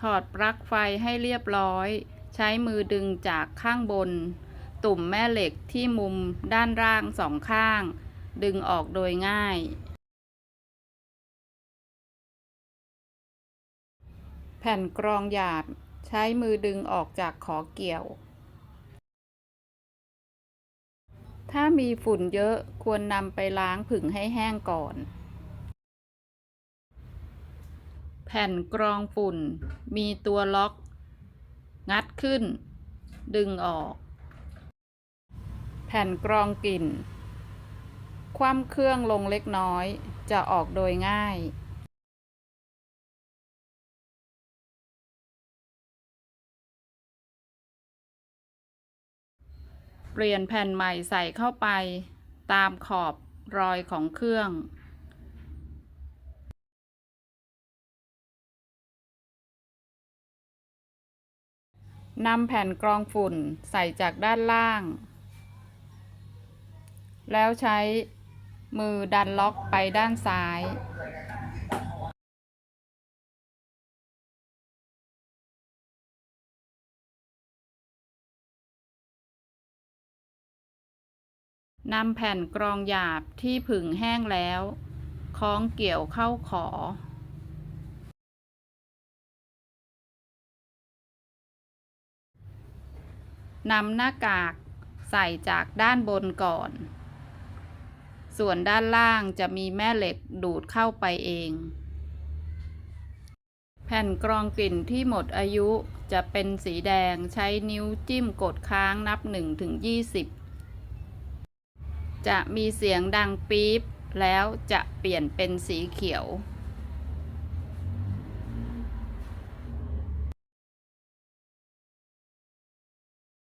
ถอดปลั๊กไฟให้เรียบร้อย ใช้มือดึงจากข้างบน ตุ่มแม่เหล็กที่มุมด้านล่างสองข้าง ดึงออกโดยง่าย แผ่นกรองหยาบ ใช้มือดึงออกจากขอเกี่ยว ถ้ามีฝุ่นเยอะควรนำไปล้างผึ่งให้แห้งก่อน แผ่นกรองฝุ่น มีตัวล็อก งัดขึ้น ดึงออก แผ่นกรองกลิ่น คว่ำเครื่องลงเล็กน้อย จะออกโดยง่าย เปลี่ยนแผ่นใหม่ใส่เข้าไป ตามขอบรอยของเครื่อง นำแผ่นกรองฝุ่นใส่จากด้านล่าง แล้วใช้มือดันล็อกไปด้านซ้าย นำแผ่นกรองหยาบที่ผึ่งแห้งแล้ว คล้องเกี่ยวเข้าขอ นำหน้ากากใส่จากด้านบนก่อน ส่วนด้านล่างจะมีแม่เหล็กดูดเข้าไปเอง แผ่นกรองกลิ่นที่หมดอายุจะเป็นสีแดงใช้นิ้วจิ้มกดค้างนับ1ถึง20จะมีเสียงดังปี๊บแล้วจะเปลี่ยนเป็นสีเขียว